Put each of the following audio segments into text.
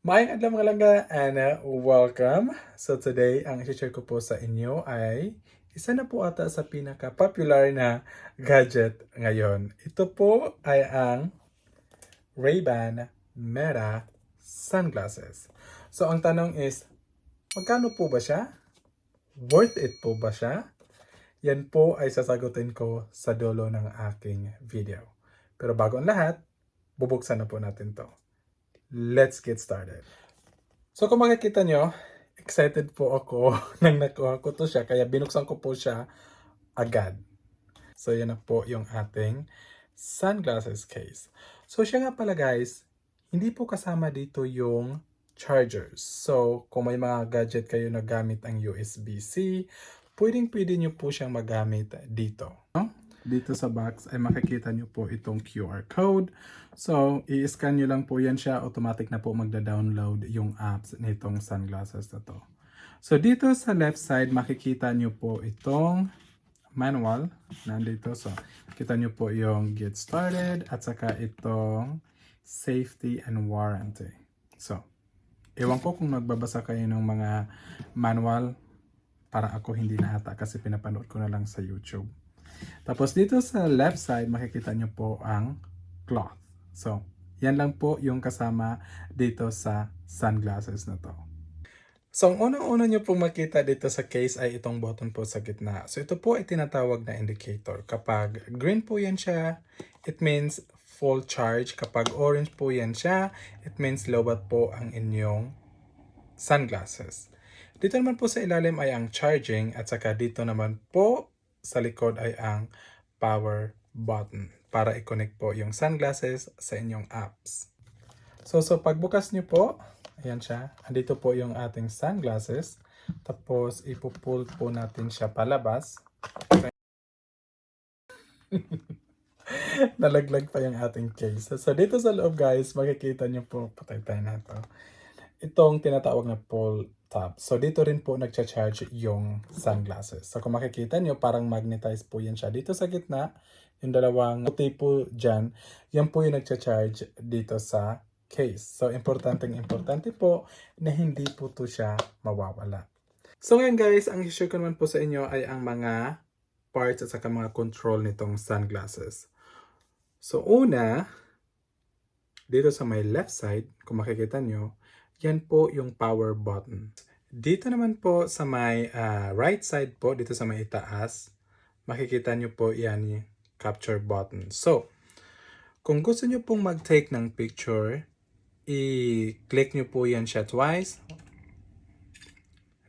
Maayong adlaw mga langga and welcome. So today, ang i-share ko po sa inyo ay isa na po ata sa pinaka-popular na gadget ngayon. Ito po ay ang Ray-Ban Meta sunglasses. So ang tanong is, magkano po ba siya? Worth it po ba siya? Yan po ay sasagutin ko sa dulo ng aking video. Pero bago ang lahat, bubuksan na po natin to. Let's get started. So kung makikita nyo, excited po ako nang nakuha ko to siya. Kaya binuksan ko po siya agad. So yan na po yung ating sunglasses case. So siya nga pala guys, hindi po kasama dito yung chargers. So kung may mga gadget kayo na gamit ang USB-C, pwedeng pwede nyo po siyang magamit dito. No? Dito sa box ay makikita nyo po itong QR code. So, i-scan nyo lang po yan siya. Automatic na po magda-download yung apps nitong sunglasses na to. So, dito sa left side, makikita nyo po itong manual. Nandito. So, kita nyo po yung get started at saka itong safety and warranty. So, ewan ko kung nagbabasa kayo ng mga manual para ako hindi na ata kasi pinapanood ko na lang sa YouTube. Tapos dito sa left side, makikita nyo po ang cloth. So, yan lang po yung kasama dito sa sunglasses na to. So, ang unang-una nyo pong makita dito sa case ay itong button po sa gitna. So, ito po ay tinatawag na indicator. Kapag green po yan siya, it means full charge. Kapag orange po yan siya, it means lowbat po ang inyong sunglasses. Dito naman po sa ilalim ay ang charging at saka dito naman po sa likod ay ang power button para i-connect po yung sunglasses sa inyong apps. So, so pagbukas nyo po, ayan siya. Andito po yung ating sunglasses. Tapos, ipupull po natin siya palabas. Nalaglag pa yung ating case. So, dito sa loob guys, makikita nyo po, patay tayo na to. Itong tinatawag na pull tab. So, dito rin po nagcha-charge yung sunglasses. So, kung makikita nyo, parang magnetized po yan siya. Dito sa gitna, yung dalawang puti po dyan, yan po yung nagcha-charge dito sa case. So, importanteng importante po na hindi po to siya mawawala. So, ngayon guys, ang i-share ko naman po sa inyo ay ang mga parts at saka mga control nitong sunglasses. So, una, dito sa may left side, kung makikita nyo, yan po yung power button. Dito naman po sa may ah, right side po, dito sa may itaas, makikita nyo po yan yung capture button. So, kung gusto nyo pong mag-take ng picture, i-click nyo po yan siya twice.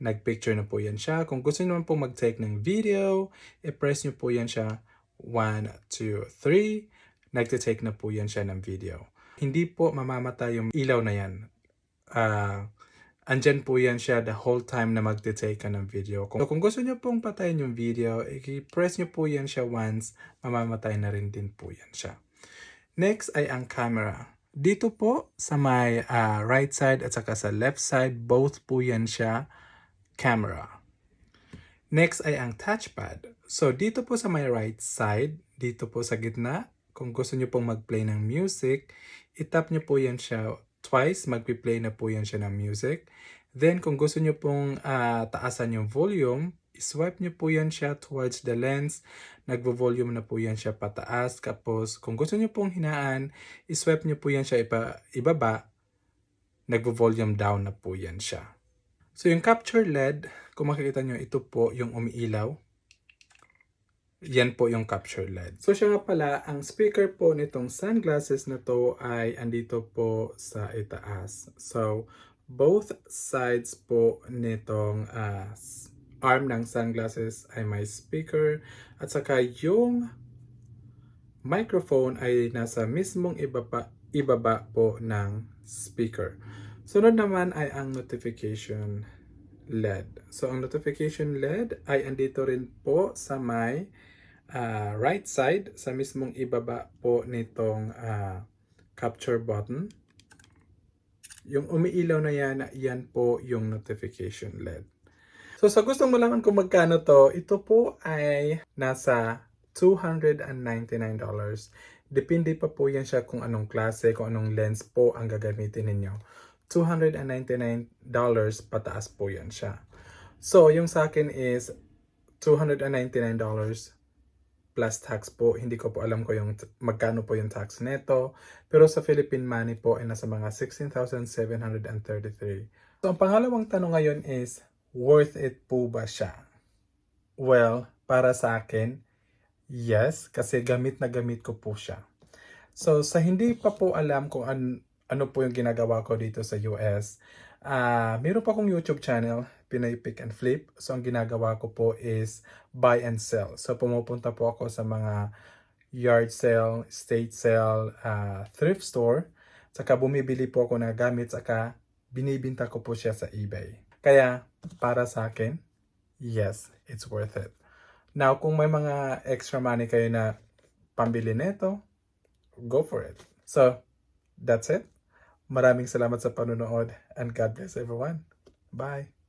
Nag-picture na po yan siya. Kung gusto nyo naman pong mag-take ng video, i-press nyo po yan siya 1, 2, 3. Nagtitake na po yan siya ng video. Hindi po mamamatay yung ilaw na yan ah andyan po yan siya the whole time na magte-take ka ng video. Kung, kung gusto nyo pong patayin yung video, i-press nyo po yan siya once, mamamatay na rin din po yan siya. Next ay ang camera. Dito po sa may ah, right side at saka sa left side, both po yan siya camera. Next ay ang touchpad. So dito po sa may right side, dito po sa gitna, kung gusto nyo pong mag-play ng music, itap nyo po yan siya twice, magpi-play na po yan siya ng music. Then, kung gusto nyo pong ah, taasan yung volume, swipe nyo po yan siya towards the lens. Nagvo-volume na po yan siya pataas. Tapos, kung gusto nyo pong hinaan, swipe nyo po yan siya iba, ibaba. Nagvo-volume down na po yan siya. So, yung capture LED, kung makikita nyo, ito po yung umiilaw. Yan po yung capture LED. So siya nga pala, ang speaker po nitong sunglasses na to ay andito po sa itaas. So both sides po nitong s- arm ng sunglasses ay may speaker at saka yung microphone ay nasa mismong ibaba, ibaba po ng speaker. Sunod naman ay ang notification LED. So ang notification LED ay andito rin po sa may ah, right side sa mismong ibaba po nitong ah, capture button. Yung umiilaw na yan, yan po yung notification LED. So sa gustong malaman kung magkano to, ito po ay nasa $299. Depende pa po yan siya kung anong klase, kung anong lens po ang gagamitin ninyo. $299 pataas po yan siya. So, yung sa akin is $299 plus tax po. Hindi ko po alam ko yung magkano po yung tax neto. Pero sa Philippine money po ay nasa mga 16,733. So, ang pangalawang tanong ngayon is, worth it po ba siya? Well, para sa akin, yes, kasi gamit na gamit ko po siya. So, sa hindi pa po alam kung an- ano po yung ginagawa ko dito sa US, ah meron pa akong YouTube channel, Pinay Pick and Flip. So, ang ginagawa ko po is buy and sell. So, pumupunta po ako sa mga yard sale, estate sale, ah, thrift store. Saka bumibili po ako ng gamit, saka binibinta ko po siya sa eBay. Kaya, para sa akin, yes, it's worth it. Now, kung may mga extra money kayo na pambili nito, go for it. So, that's it. Maraming salamat sa panonood and God bless everyone. Bye.